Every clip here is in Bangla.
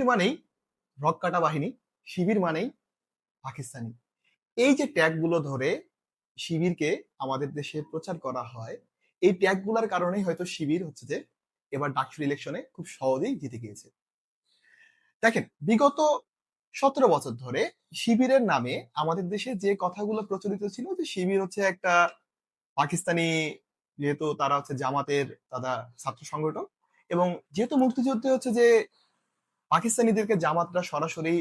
মানেই রক কাটা বাহিনী, শিবির মানেই পাকিস্তানি। এই যে ট্যাগগুলো ধরে শিবিরকে আমাদের দেশে প্রচার করা হয়, এই ট্যাগগুলোর কারণেই হয়তো শিবির হচ্ছে যে এবার ডাকসুর ইলেকশনে খুব সহজেই জিতে গিয়েছে। দেখেন, বিগত সতেরো বছর ধরে শিবিরের নামে আমাদের দেশে যে কথাগুলো প্রচলিত ছিল যে শিবির হচ্ছে একটা পাকিস্তানি, যেহেতু তারা হচ্ছে জামাতের, তারা ছাত্র সংগঠন এবং যেহেতু মুক্তিযুদ্ধে হচ্ছে যে পাকিস্তানিদেরকে জামাতরা সরাসরি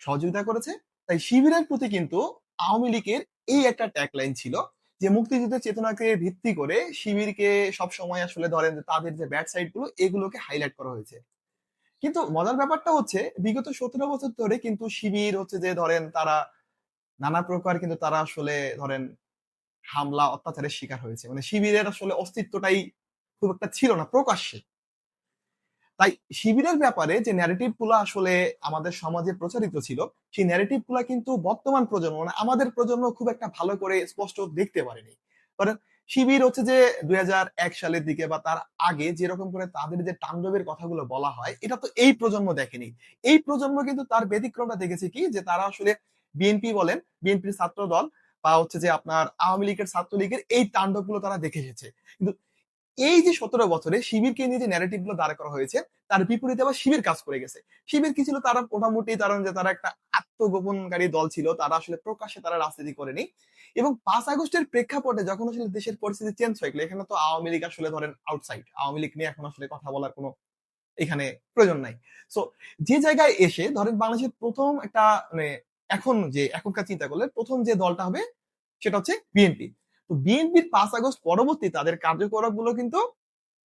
সহযোগিতা করেছে। তাই শিবিরের প্রতি কিন্তু আওয়ামী লীগের এই একটা ট্যাগলাইন ছিল যে মুক্তিযুদ্ধের চেতনাকে ভিত্তি করে শিবিরকে সব সময় আসলে ধরেন যে তাদের যে ব্যাড সাইডগুলো, এগুলোকে হাইলাইট করা হয়েছে। কিন্তু মজার ব্যাপারটা হচ্ছে, বিগত সতেরো বছর ধরে কিন্তু শিবির হচ্ছে যে ধরেন তারা নানা প্রকার কিন্তু তারা আসলে ধরেন হামলা, অত্যাচারের শিকার হয়েছে। মানে শিবিরের আসলে অস্তিত্বটাই খুব একটা ছিল না, প্রকাশ্যে। তাই শিবিরের ব্যাপারে যে ন্যারেটিভগুলো আসলে আমাদের সমাজে প্রচারিত ছিল, সেই ন্যারেটিভগুলা কিন্তু বর্তমান প্রজন্ম মানে আমাদের প্রজন্ম খুব একটা ভালো করে স্পষ্ট দেখতে পারেনি। কারণ শিবির হচ্ছে যে দুই সালের দিকে বা তার আগে যেরকম করে তাদের যে তাণ্ডবের কথাগুলো বলা হয়, এটা তো এই প্রজন্ম দেখেনি। এই প্রজন্ম কিন্তু তার ব্যতিক্রমটা দেখেছে কি? যে তারা আসলে বিএনপি বলেন বিএনপির ছাত্র দল বা হচ্ছে যে আপনার আওয়ামী লীগের ছাত্রলীগের এই তাণ্ডবগুলো তারা দেখে এসেছে। কিন্তু এই যে সতেরো বছরে শিবিরকে নিয়ে যে ন্যারেটিভগুলো দাঁড় করা হয়েছে, তার বিপরীতে আবার শিবির কাজ করে গেছে। শিবির কি ছিল? তারা মোটামুটি তারা যে তারা একটা আত্মগোপনকারী দল ছিল, তারা আসলে প্রকাশ্যে তারা রাজনীতি করেনি। এবং পাঁচ আগস্টের প্রেক্ষাপটে যখন আসলে দেশের পরিস্থিতি চেঞ্জ হয়ে গেল, এখানে তো আওয়ামী লীগ আসলে ধরেন আউটসাইড আওয়ামী লীগ নিয়ে এখন আসলে কথা বলার কোনো এখানে প্রয়োজন নাই। সো যে জায়গায় এসে ধরেন বাংলাদেশের প্রথম একটা মানে এখন যে, এখনকার চিন্তা করলে প্রথম যে দলটা হবে, সেটা হচ্ছে বিএনপি। তো বিএনপির পাঁচ আগস্ট পরবর্তী তাদের কার্যকলাপগুলো কিন্তু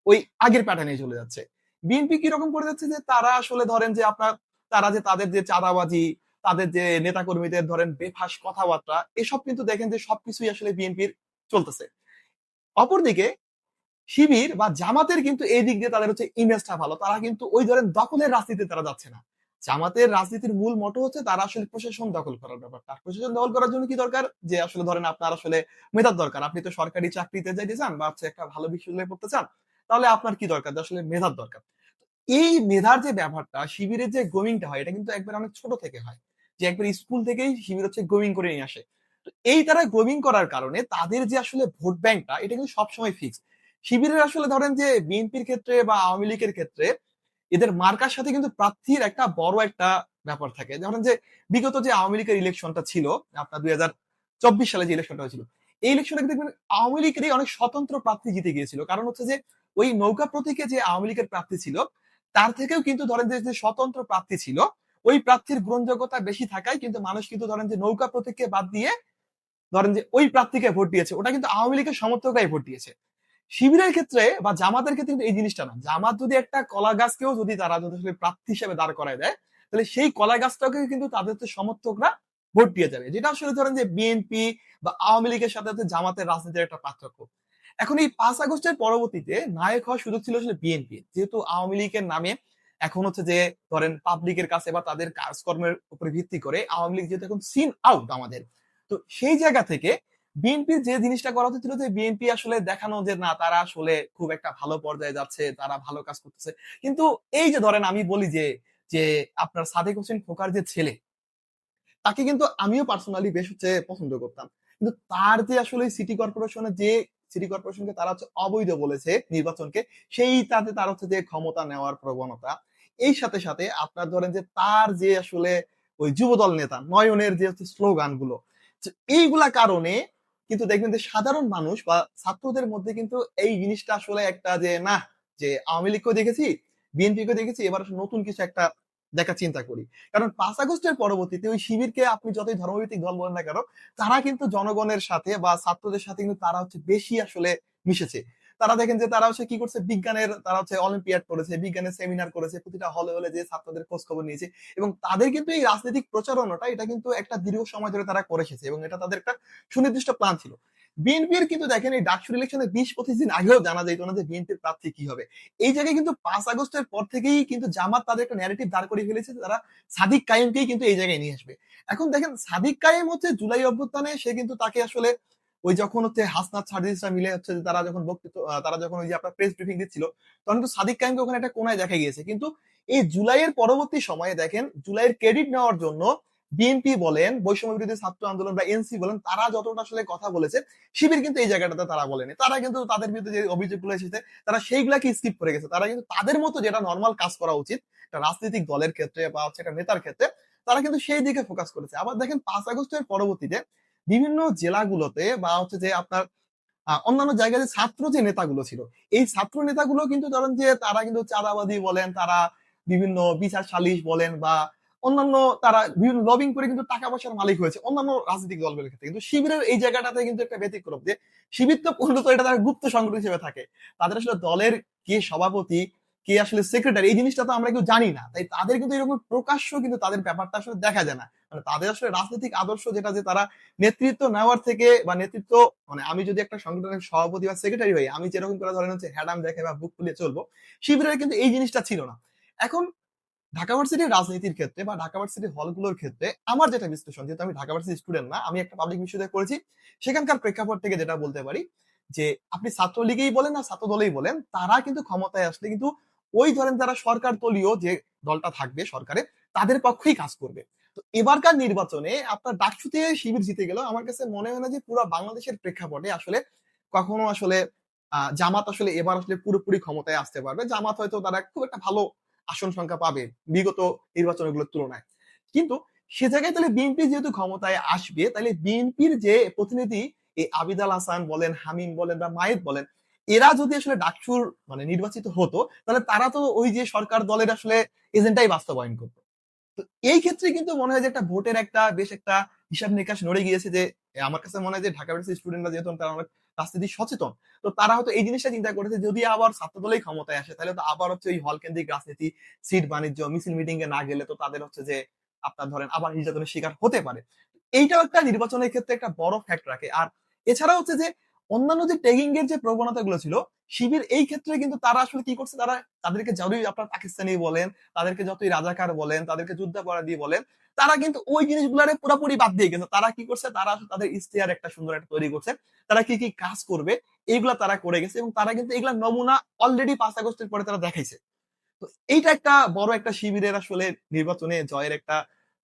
ওই আগের প্যাটার্নে চলে যাচ্ছে। বিএনপি কীরকম করে যাচ্ছে যে তারা আসলে ধরেন যে আপনার, তারা যে তাদের যে চাঁদাবাজি, তাদের যে নেতাকর্মীদের ধরেন বেফাস কথাবার্তা, এসব কিন্তু দেখেন যে সবকিছুই আসলে বিএনপির চলতেছে। অপরদিকে শিবির বা জামাতের কিন্তু এই দিক দিয়ে তাদের হচ্ছে ইমেজটা ভালো। তারা কিন্তু ওই ধরেন দখলের রাজনীতিতে তারা যাচ্ছে না। জামাতের রাজনীতির মূল মটো হচ্ছে তারা আসলে প্রশাসন দখল করার ব্যাপারটা। প্রশাসন দখল করার জন্য কি দরকার? যে আসলে ধরেন আপনার আসলে মেধার দরকার। আপনি তো সরকারি চাকরিতে যাইতে চান বা একটা ভালো বিশ্ববিদ্যালয়ে পড়তে চান, তাহলে আপনার কি দরকার? আসলে মেধার দরকার। এই মেধার যে ব্যাপারটা শিবিরের যে গোয়িংটা হয়, এটা কিন্তু একবার অনেক ছোট থেকে হয়। যে একবার স্কুল থেকেই শিবির হচ্ছে গোয়িং করে নিয়ে আসে। তো এই তারা গোয়িং করার কারণে তাদের যে আসলে ভোট ব্যাংকটা এটা কিন্তু সবসময় ফিক্স শিবিরের আসলে ধরেন যে বিএনপির ক্ষেত্রে বা আওয়ামী লীগের ক্ষেত্রে এদের মার্কার সাথে কিন্তু প্রার্থীর একটা বড় একটা ব্যাপার থাকে। ধরেন যে বিগত যে আওয়ামী লীগের ইলেকশনটা ছিল, আপনার দুই চব্বিশ সালে যে ইলেকশনটা হয়েছিল, এই ইলেকশনে দেখবেন আওয়ামী লীগেরই অনেক স্বতন্ত্র প্রার্থী জিতে গিয়েছিল। কারণ হচ্ছে যে ওই নৌকা প্রতীকে যে আওয়ামী লীগের প্রার্থী ছিল, তার থেকেও কিন্তু ধরেন যে স্বতন্ত্র প্রার্থী ছিল, ওই প্রার্থীর গ্রহণযোগ্যতা বেশি থাকায় কিন্তু মানুষ কিন্তু ধরেন যে নৌকা প্রতীককে বাদ দিয়ে ধরেন যে ওই প্রার্থীকে ভোট দিয়েছে। ওটা কিন্তু আওয়ামী লীগের সমর্থকরাই ভোট দিয়েছে। শিবিরের ক্ষেত্রে বা জামাতের ক্ষেত্রে কিন্তু এই জিনিসটা না জামাত যদি একটা কলা গাছকেও যদি তারা যদি প্রার্থী হিসেবে দাঁড় করায় দেয়, তাহলে সেই কলা গাছটাকে কিন্তু তাদের সমর্থকরা ভোট দিয়ে যাবে। যেটা আসলে ধরেন যে বিএনপি বা আওয়ামী লীগের সাথে জামাতের রাজনীতির একটা পার্থক্য। এখন এই পাঁচ আগস্টের পরবর্তীতে নায়ক হওয়ার সুযোগ ছিল আসলে বিএনপি যেহেতু আওয়ামী লীগের নামে এখন হচ্ছে যে ধরেন পাবলিকের কাছে বা তাদের কাজকর্মের উপরে ভিত্তি করে আওয়ামী লীগ যেহেতু এখন সিন আউট আমাদের। তো সেই জায়গা থেকে বিএনপির যে জিনিসটা করা হচ্ছিল যে বিএনপি আসলে দেখানো যে না, তারা আসলে খুব একটা ভালো পর্যায়ে যাচ্ছে, তারা ভালো কাজ করতেছে। কিন্তু এই যে ধরেন আমি বলি যে যে আপনার সাদেক হোসেন খোকার যে ছেলে, তাকে কিন্তু আমিও পার্সোনালি বেশ হচ্ছে পছন্দ করতাম। কিন্তু তার যে আসলে সিটি কর্পোরেশনের যে সিটি কর্পোরেশনকে তারা হচ্ছে অবৈধ বলেছে নির্বাচনকে, সেই তাতে তার হচ্ছে যে ক্ষমতা নেওয়ার প্রবণতা। এই সাথে সাথে আপনার ধরেন যে তার যে আসলে ওই যুবদল নেতা, নয়নের যে হচ্ছে স্লোগানগুলো এইগুলা কারণে কিন্তু দেখবেন যে সাধারণ মানুষ বা ছাত্রদের মধ্যে কিন্তু এই জিনিসটা আসলে একটা যে, না, যে আওয়ামী লীগকেও দেখেছি, বিএনপিকেও দেখেছি, এবার নতুন কিছু একটা দেখা চিন্তা করি। কারণ পাঁচ আগস্টের পরবর্তীতে ওই শিবিরকে আপনি যতই ধর্মভিত্তিক দল বলেন না কেন, তারা কিন্তু জনগণের সাথে বা ছাত্রদের সাথে কিন্তু তারা হচ্ছে বেশি আসলে মিশেছে। তারা দেখেন যে তারা হচ্ছে কি করছে? বিজ্ঞানের, তারা হচ্ছে অলিম্পিয়াড করেছে, বিজ্ঞানের সেমিনার করেছে, প্রতিটা হলে হলে যে ছাত্রদের খোঁজ খবর নিয়েছে এবং তাদের কিন্তু এই রাজনৈতিক প্রচারণাটা, এটা কিন্তু একটা দীর্ঘ সময় ধরে তারা করে এসেছে এবং এটা তাদের একটা সুনির্দিষ্ট প্ল্যান ছিল। বিএনপির কিন্তু দেখেন এই ডাকসুর ইলেকশনে বিশ পঁচিশ দিন আগেও জানা যেত না যে বিএনপির প্রার্থী কি হবে। এই জায়গায় কিন্তু পাঁচ আগস্টের পর থেকেই কিন্তু জামাত তাদের একটা ন্যারেটিভ দাঁড় করে ফেলেছে তারা সাদিক কায়েমকেই কিন্তু এই জায়গায় নিয়ে আসবে। এখন দেখেন সাদিক কায়েম হচ্ছে জুলাই অভ্যুত্থানে সে কিন্তু তাকে আসলে ওই যখন হচ্ছে হাসনাত সার্জিসরা মিলে হচ্ছে যে তারা যখন বক্তৃতা তারা যখন ওই যে আপনার প্রেস ব্রিফিং দিচ্ছিল, তখন কিন্তু সাদিক কাইমকে ওখানে একটা কোনায় দেখা গিয়েছে। কিন্তু এই জুলাইয়ের পরবর্তী সময়ে দেখেন, জুলাইয়ের ক্রেডিট নেওয়ার জন্য বিএনপি বলেন, বৈষম্য বিরোধী ছাত্র আন্দোলন বা এনসি বলেন, তারা যতটা আসলে কথা বলেছে, শিবির কিন্তু এই জায়গাটাতে তারা বলেনি। তারা কিন্তু তাদের বিরুদ্ধে যে অভিযোগগুলো এসেছে, তারা সেইগুলাকে স্কিপ করে গেছে। তারা কিন্তু তাদের মতো যেটা নর্মাল কাজ করা উচিত, একটা রাজনৈতিক দলের ক্ষেত্রে বা হচ্ছে একটা নেতার ক্ষেত্রে, তারা কিন্তু সেই দিকে ফোকাস করেছে। আবার দেখেন পাঁচ আগস্টের পরবর্তীতে বিভিন্ন জেলাগুলোতে বা হচ্ছে যে আপনার অন্যান্য জায়গায় যে ছাত্র যে নেতাগুলো ছিল, এই ছাত্র নেতাগুলো কিন্তু ধরেন যে তারা কিন্তু চাঁদাবাদী বলেন, তারা বিভিন্ন বিচার সালিশ বলেন বা অন্যান্য তারা বিভিন্ন লবিং করে কিন্তু টাকা পয়সার মালিক হয়েছে অন্যান্য রাজনৈতিক দলগুলোর ক্ষেত্রে। কিন্তু শিবিরের এই জায়গাটাতে কিন্তু একটা ব্যতিক্রম যে, শিবির তো মূলত এটা তার গুপ্ত সংগঠন হিসেবে থাকে। তাদের আসলে দলের কে সভাপতি কে আসলে সেক্রেটারি এই জিনিসটা তো আমরা কেউ জানি না। তাই তাদের কিন্তু এরকম প্রকাশ্য কিন্তু তাদের ব্যাপারটা আসলে দেখা যায় না। মানে তাদের আসলে রাজনৈতিক আদর্শ যেটা যে তারা নেতৃত্ব নেওয়ার থেকে বা নেতৃত্ব মানে আমি যদি একটা সংগঠনের সভাপতি বা সেক্রেটারি হই, আমি যেরকম করে ধরেন হচ্ছে হ্যাডাম দেখে বা বুক ফুলিয়ে চলবো, শিবিরের কিন্তু এই জিনিসটা ছিল না। এখন ঢাকা ভার্সিটির রাজনীতির ক্ষেত্রে বা ঢাকা ভার্সিটির হলগুলোর ক্ষেত্রে আমার যেটা বিশ্লেষণ, যেহেতু আমি ঢাকা ভার্সিটির স্টুডেন্ট না, আমি একটা পাবলিক বিশ্ববিদ্যালয়ে করেছি সেখানকার প্রেক্ষাপট থেকে যেটা বলতে পারি যে, আপনি ছাত্রলীগেই বলেন না ছাত্র দলেই বলেন, তারা কিন্তু ক্ষমতায় আসলে কিন্তু ওই ধরেন যারা সরকার দলীয় যে দলটা থাকবে সরকারে, তাদের পক্ষেই কাজ করবে। তো এবারকার নির্বাচনে আপনার ডাকসুতে শিবির জিতে গেল আমার কাছে মনে হয় না যে পুরো বাংলাদেশের প্রেক্ষাপটে আসলে কখনো আসলে জামাত আসলে এবার আসলে পুরোপুরি ক্ষমতায় আসতে পারবে। জামাত হয়তো তারা খুব একটা ভালো আসন সংখ্যা পাবে বিগত নির্বাচনগুলোর তুলনায়। কিন্তু সে জায়গায় তাহলে বিএনপি যেহেতু ক্ষমতায় আসবে, তাহলে বিএনপির যে প্রতিনিধি, এই আবিদ আল হাসান বলেন, হামিম বলেন বা মায়েদ বলেন এরা যদি আসলে ডাকসুর মানে নির্বাচিত হতো, তাহলে তারা তো ওই যে সরকার দলের আসলে এজেন্টাই বাস্তবায়ন করতো। তো এই ক্ষেত্রে কিন্তু মনে হয় যে একটা ভোটের একটা বেশ একটা হিসাব নিকাশ নড়ে গিয়েছে যে আমার কাছে মনে হয় যে ঢাকা ইউনিভার্সিটি স্টুডেন্টরা যেহেতু তারা অনেক রাজনীতি সচেতন, তো তারা হয়তো এই জিনিসটা চিন্তা করেছে যদি আবার ছাত্র দলেই ক্ষমতায় আসে, তাহলে তো আবার হচ্ছে ওই হল কেন্দ্রিক রাজনীতি সিট বাণিজ্য, মিছিল মিটিং এ না গেলে তো তাদের হচ্ছে যে আপনার ধরেন আবার নির্যাতনের শিকার হতে পারে। এইটাও একটা নির্বাচনের ক্ষেত্রে একটা বড় ফ্যাক্ট রাখে। আর এছাড়া হচ্ছে যে অন্যান্য যে ট্যাগিং এর যে প্রবণতাগুলো ছিল, শিবির এই ক্ষেত্রে কিন্তু তারা আসলে কি করছে? তারা তাদেরকে যতই আপনার পাকিস্তানি বলেন, তাদেরকে যতই রাজাকার বলেন, তাদেরকে যুদ্ধাপরাধী বলেন, তারা কিন্তু ওই জিনিসগুলারে পুরোপুরি বাদ দিয়ে গেছে তারা কি করছে? তারা তাদের ইশতেহার একটা সুন্দর একটা তৈরি করছে। তারা কি কি কাজ করবে? এইগুলা তারা করে গেছে এবং তারা কিন্তু এগুলা নমুনা অলরেডি পাঁচ আগস্টের পরে তারা দেখাইছে। তো এইটা একটা বড় একটা শিবিরের আসলে নির্বাচনে জয়ের একটা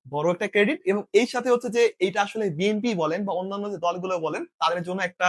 বড় একটা ক্রেডিট এবং এই সাথে হচ্ছে যে এইটা আসলে বিএনপি বলেন বা অন্যান্য যে দলগুলো বলেন, তাদের জন্য একটা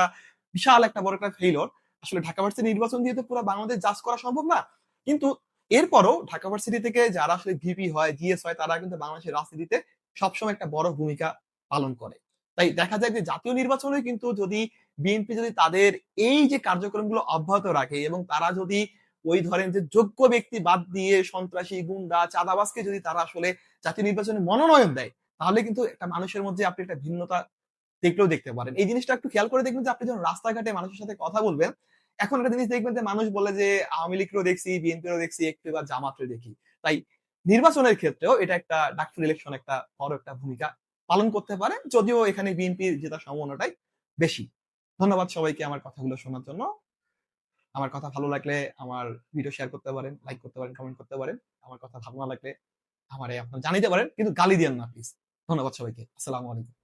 বিশাল একটা বড় একটা ফেইলর আসলে ঢাকা ভার্সিটি নির্বাচন দিয়ে তো পুরো বাংলাদেশ জাজ করা সম্ভব না। কিন্তু এরপরও ঢাকা ভার্সিটি থেকে যারা আসলে ভিপি হয় জিএস হয়, তারা কিন্তু বাংলাদেশের রাজনীতিতে সবসময় একটা বড় ভূমিকা পালন করে। তাই দেখা যায় যে জাতীয় নির্বাচনে কিন্তু যদি বিএনপি যদি তাদের এই যে কার্যক্রমগুলো অব্যাহত রাখে এবং তারা যদি ওই ধরেন যে যোগ্য ব্যক্তি বাদ দিয়ে সন্ত্রাসী, গুন্ডা, চাঁদাবাজকে যদি তারা আসলে জাতীয় নির্বাচনে মনোনয়ন দেয়, তাহলে কিন্তু একটা মানুষের মধ্যে আপনি একটা ভিন্নতা দেখলেও দেখতে পারেন। এই জিনিসটা একটু খেয়াল করে দেখবেন যে আপনি যখন রাস্তাঘাটে মানুষের সাথে কথা বলবেন, এখন একটা জিনিস দেখবেন যে মানুষ বলে যে, আওয়ামী লীগকেও দেখছি, বিএনপিরও দেখছি, একটু এবার জামাতরে দেখি। তাই নির্বাচনের ক্ষেত্রেও এটা একটা ডাক্তার ইলেকশন একটা বড় একটা ভূমিকা পালন করতে পারে, যদিও এখানে বিএনপি জেতার সম্ভাবনাটাই বেশি। ধন্যবাদ সবাইকে আমার কথাগুলো শোনার জন্য। আমার কথা ভালো লাগলে আমার ভিডিও শেয়ার করতে পারেন লাইক করতে পারেন কমেন্ট করতে পারেন। আমার কথা ভালো না লাগলে আমারে আপনার জানিতে পারেন, কিন্তু গালি দিয়েন না প্লিজ ধন্যবাদ সবাইকে। আসসালামু আলাইকুম।